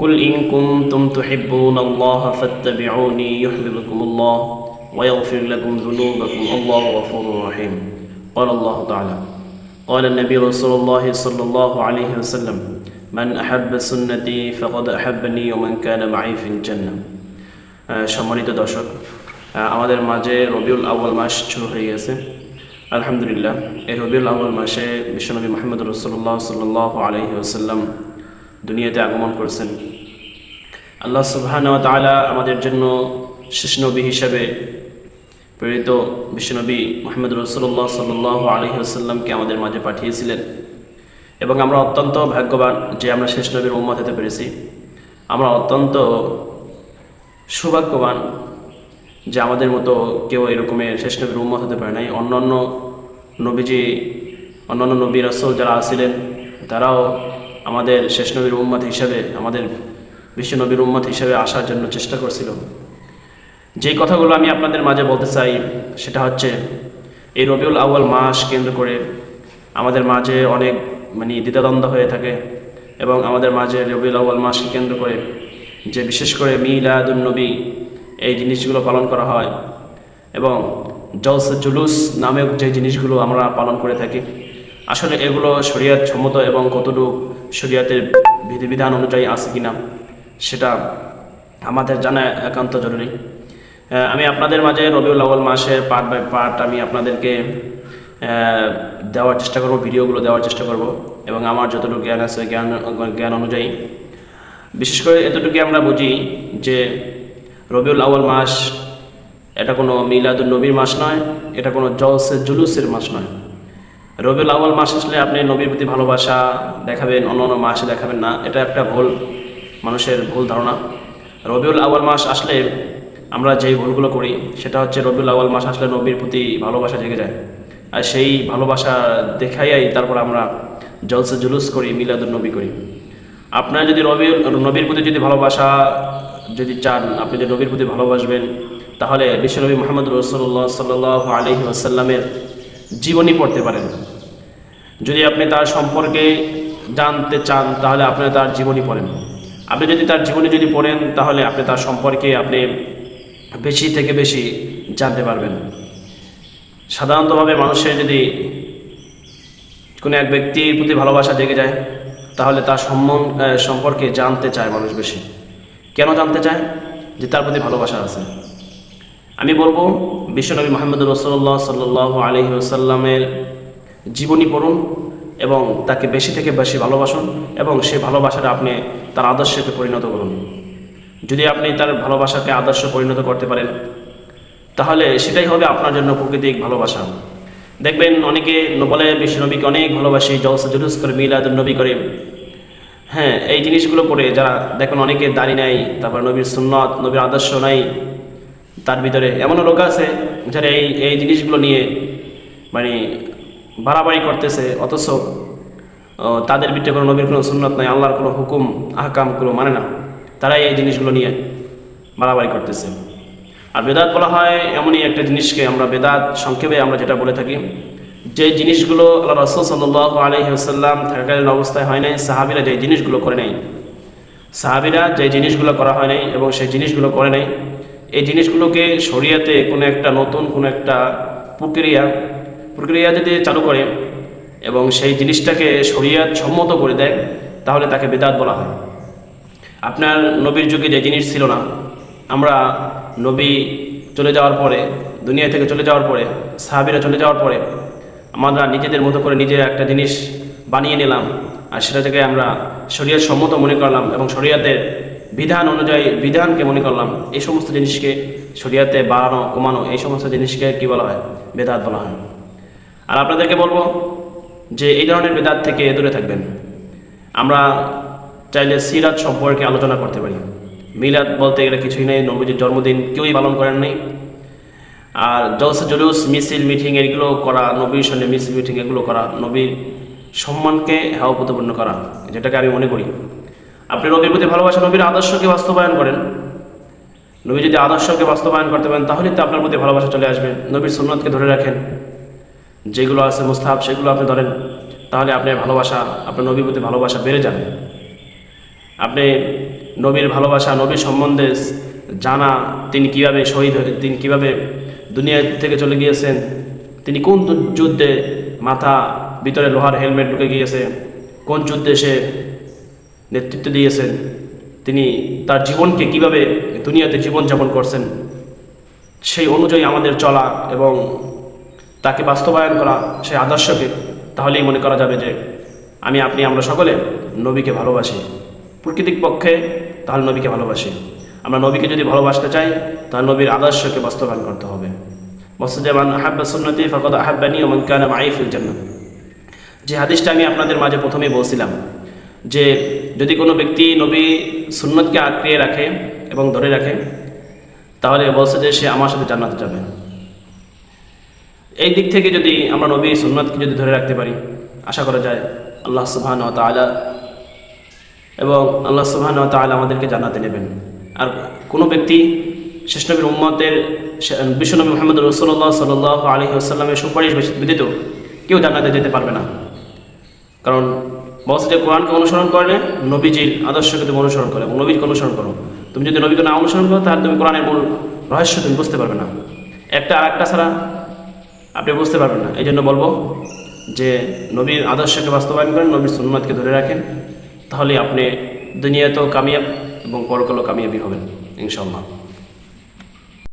قل إن كنتم تحبون الله فاتبعوني يحببكم الله ويغفر لكم ذنوبكم الله غفور رحيم قال الله تعالى قال النبي رسول الله صلى الله عليه وسلم من أحب سنتي فقد أحبني ومن كان معي في الجنة আহ, সম্মানিত দর্শক আহ, আমাদের মাঝে রবিউল আউ্য়াল মাস শুরু হয়ে গেছে আলহামদুলিল্লাহ এই রবিউল আউ্য়াল মাসে বিশ্বনবী মোহাম্মদ রসুল্লাহ সাল্লাহ আলহি আসাল্লাম দুনিয়াতে আগমন করেছেন। আল্লাহ সুবহান তালা আমাদের জন্য শেষ নবী হিসাবে প্রেরিত বিশ্বনবী মোহাম্মদ রসুল্লাহ সাল্লাহ আলহি আসাল্লামকে আমাদের মাঝে পাঠিয়েছিলেন। এবং আমরা অত্যন্ত ভাগ্যবান যে আমরা শেষ নবীর উম্মত হতে পেরেছি। আমরা অত্যন্ত সৌভাগ্যবান যে আমাদের মতো কেউ এরকমের শেষ নবীর উম্মত হতে পারে নাই। অন্যান্য নবীজি, অন্যান্য নবী রসল যারা আসছিলেন তারাও আমাদের শেষ নবীর উম্মত হিসাবে, আমাদের বিশ্ব নবীর উম্মত হিসাবে আসার জন্য চেষ্টা করছিল। যেই কথাগুলো আমি আপনাদের মাঝে বলতে চাই, সেটা হচ্ছে, এই রবিউল আউয়াল মাস কেন্দ্র করে আমাদের মাঝে অনেক মানে দ্বিধাদ্বন্দ্ব হয়ে থাকে এবং আমাদের মাঝে রবিউল আউয়াল মাসকে কেন্দ্র করে যে বিশেষ করে মিলাদুল নবী এই জিনিসগুলো পালন করা হয় এবং জলস জুলুস নামক যে জিনিসগুলো আমরা পালন করে থাকি। আসলে এগুলো শরিয়াত সম্মত এবং কতটুকু শরিয়াতের বিধিবিধান অনুযায়ী আছে কিনা, সেটা আমাদের জানা একান্ত জরুরি। আমি আপনাদের মাঝে রবিউল আউ্য়াল মাসে পার্ট বাই পার্ট আমি আপনাদেরকে দেওয়ার চেষ্টা করব, ভিডিওগুলো দেওয়ার চেষ্টা করব এবং আমার যতটুকু জ্ঞান আছে, জ্ঞান জ্ঞান অনুযায়ী। বিশেষ করে এতটুকু আমরা বুঝি যে রবিউল আউ্য়াল মাস এটা কোনো মিলাদুল নবীর মাস নয়, এটা কোনো জলসে জুলুসের মাস নয়। রবিউল আউ্য়াল মাস আসলে আপনি নবীর প্রতি ভালোবাসা দেখাবেন, অন্য অন্য মাসে দেখাবেন না। এটা একটা ভুল, মানুষের ভুল ধারণা। রবিউল আউ্য়াল মাস আসলে আমরা যেই ভুলগুলো করি, সেটা হচ্ছে রবিউল আউ্য়াল মাস আসলে নবীর প্রতি ভালোবাসা জেগে যায়। আর সেই ভালোবাসা দেখাইয়াই তারপর আমরা জলসে জুলুস করি মিলাদুল নবী করি। আপনার যদি রবিউল, নবীর প্রতি যদি ভালোবাসা যদি চান, আপনি যদি নবীর প্রতি ভালোবাসবেন, তাহলে বিশ্বনবী মোহাম্মদ রসুল্লাহ সাল্লাহ আসাল্লামের জীবনী পড়তে পারেন। যদি আপনি তার সম্পর্কে জানতে চান, তাহলে আপনি তার জীবনী পড়েন। আপনি যদি তার জীবনী যদি পড়েন, তাহলে আপনি তার সম্পর্কে আপনি বেশি থেকে বেশি জানতে পারবেন। সাধারণতভাবে মানুষের যদি কোনো এক ব্যক্তির প্রতি ভালোবাসা জেগে যায়, তাহলে তার সম্মান সম্পর্কে জানতে চায় মানুষ বেশি। কেন জানতে চায়? যে তার প্রতি ভালোবাসা আছে। আমি বলব, বিশ্বনবী মোহাম্মদ রসল্লাহ সাল্লাহ আলহি আসাল্লামের জীবনী পড়ুন এবং তাকে বেশি থেকে বেশি ভালোবাসুন এবং সে ভালোবাসাটা আপনি তার আদর্শকে পরিণত করুন। যদি আপনি তার ভালোবাসাকে আদর্শ পরিণত করতে পারেন, তাহলে সেটাই হবে আপনার জন্য প্রকৃতিক ভালোবাসা। দেখবেন অনেকে বলে বিশ্বনবীকে অনেক ভালোবাসি, জলসা, জুলুস করে মিলাদ নবী করে। হ্যাঁ এই জিনিসগুলো করে যারা দেখেন অনেকে দাড়ি নাই, তারপর নবীর সুন্নত, নবীর আদর্শ নাই, তার ভিতরে এমনও লোক আছে যারা এই এই জিনিসগুলো নিয়ে মানে বাড়াবাড়ি করতেছে, অথচ তাদের ভিতরে কোনো নবীর কোনো সুন্নত নাই, আল্লাহর কোনো হুকুম আহকামগুলো মানে না। তারাই এই জিনিসগুলো নিয়ে বাড়াবাড়ি করতেছে। আর বেদাত বলা হয় এমনই একটা জিনিসকে আমরা বেদাত সংক্ষেপে আমরা যেটা বলে থাকি, যে জিনিসগুলো আল্লাহ রসুল সাল্লাহ আলহিহাসাল্লাম থাকাকালীন অবস্থায় হয় নাই, সাহাবিরা যে জিনিসগুলো করে নাই, সাহাবিরা যে জিনিসগুলো করা হয় নাই এবং সেই জিনিসগুলো করে নাই, এই জিনিসগুলোকে শরিয়াতে কোনো একটা নতুন, কোনো একটা প্রক্রিয়া প্রক্রিয়া যদি চালু করে এবং সেই জিনিসটাকে শরিয়াত সম্মত করে দেয়, তাহলে তাকে বেদাত বলা হয়। আপনার নবীর যুগে যে জিনিস ছিল না, আমরা নবী চলে যাওয়ার পরে, দুনিয়া থেকে চলে যাওয়ার পরে, সাহাবিরা চলে যাওয়ার পরে, আমরা নিজেদের মতো করে নিজের একটা জিনিস বানিয়ে নিলাম আর সেটা থেকে আমরা শরীয়ত সম্মত মনে করলাম এবং শরীয়তের বিধান অনুযায়ী বিধানকে মনে করলাম, এই সমস্ত জিনিসকে শরিয়াতে বাড়ানো, কমানো, এই সমস্ত জিনিসকে কী বলা হয়? বেদাত বলা হয়। আর আপনাদেরকে বলব যে এই ধরনের বেদাত থেকে দূরে থাকবেন। আমরা চাইলে সিরাত সম্পর্কে আলোচনা করতে পারি। মিলাদ বলতে গেলে কিছুই নেই, নবীজির জন্মদিন কেউই পালন করেন নাই। আর জলসা জলুস, মিছিল, মিটিং এগুলো করা, নবীর সঙ্গে মিছিল, মিটিং এগুলো করা, নবীর সম্মানকে হেওয়া প্রতিপন্ন করা, যেটাকে আমি মনে করি। আপনি নবীর প্রতি ভালোবাসা, নবীর আদর্শকে বাস্তবায়ন করেন। নবী যদি আদর্শকে বাস্তবায়ন করতে পারেন তাহলেই তো আপনার প্রতি ভালোবাসা চলে আসবে। নবীর সুন্নতকে ধরে রাখেন। যেগুলো আছে মুস্তাহাব, সেগুলো আপনি ধরেন, তাহলে আপনার ভালোবাসা, আপনার নবীর প্রতি ভালোবাসা বেড়ে যাবে। আপনি নবীর ভালোবাসা, নবীর সম্বন্ধে জানা, তিনি কীভাবে শহীদ হয়ে, তিনি কীভাবে দুনিয়া থেকে চলে গিয়েছেন, তিনি কোন যুদ্ধে মাথা ভিতরে লোহার হেলমেট ঢুকে গিয়েছে, কোন যুদ্ধে সে নেতৃত্ব দিয়েছেন, তিনি তার জীবনকে কীভাবে দুনিয়াতে জীবনযাপন করছেন, সেই অনুযায়ী আমাদের চলা এবং তাকে বাস্তবায়ন করা সেই আদর্শকে, তাহলেই মনে করা যাবে যে আমি, আপনি, আমরা সকলে নবীকে ভালোবাসি। প্রকৃতিক পক্ষে তাহলে নবীকে ভালোবাসি। আমরা নবীকে যদি ভালোবাসতে চাই, তাহলে নবীর আদর্শকে বাস্তবায়ন করতে হবে। বসুদেবান আহাব্বা সুন্নতি ফকদ আহাব্বানি ওমান কানা মাইফুল জান্নাত যে হাদিসটা আমি আপনাদের মাঝে প্রথমেই বলছিলাম, যে যদি কোনো ব্যক্তি নবী সুন্নতকে আঁকড়িয়ে রাখে এবং ধরে রাখে, তাহলে বলছে যে সে আমার সাথে জান্নাতে যাবে। এই দিক থেকে যদি আমরা নবী সুন্নতকে যদি ধরে রাখতে পারি, আশা করা যায় আল্লাহ সুবহান ও তাআলা এবং আল্লাহ সুবহান ও তাআলা আমাদেরকে জানাতে নেবেন। আর কোনো ব্যক্তি শেষ নবীর উম্মতের বিশ্বনবী মোহাম্মদ রসুল্লাহ সাল আলী আসাল্লামের সুপারিশ ব্যতীত কেউ জানাতে যেতে পারবে না। কারণ বলছে যে কোরআনকে অনুসরণ করলে নবীজির আদর্শকে তুমি অনুসরণ করে এবং নবীকে অনুসরণ করো। তুমি যদি নবীকে না অনুসরণ করো, তাহলে তুমি কোরআনের মূল রহস্য তুমি বুঝতে পারবে না। একটা আর একটা ছাড়া আপনি বুঝতে পারবেন না। এই জন্য বলব যে নবীর আদর্শকে বাস্তবায়ন করেন, নবীর সুন্নাতকে ধরে রাখেন তাহলে আপনি দুনিয়াতেও কামিয়াব এবং পরকালও কামিয়াবি হবেন ইনশাল্লাহ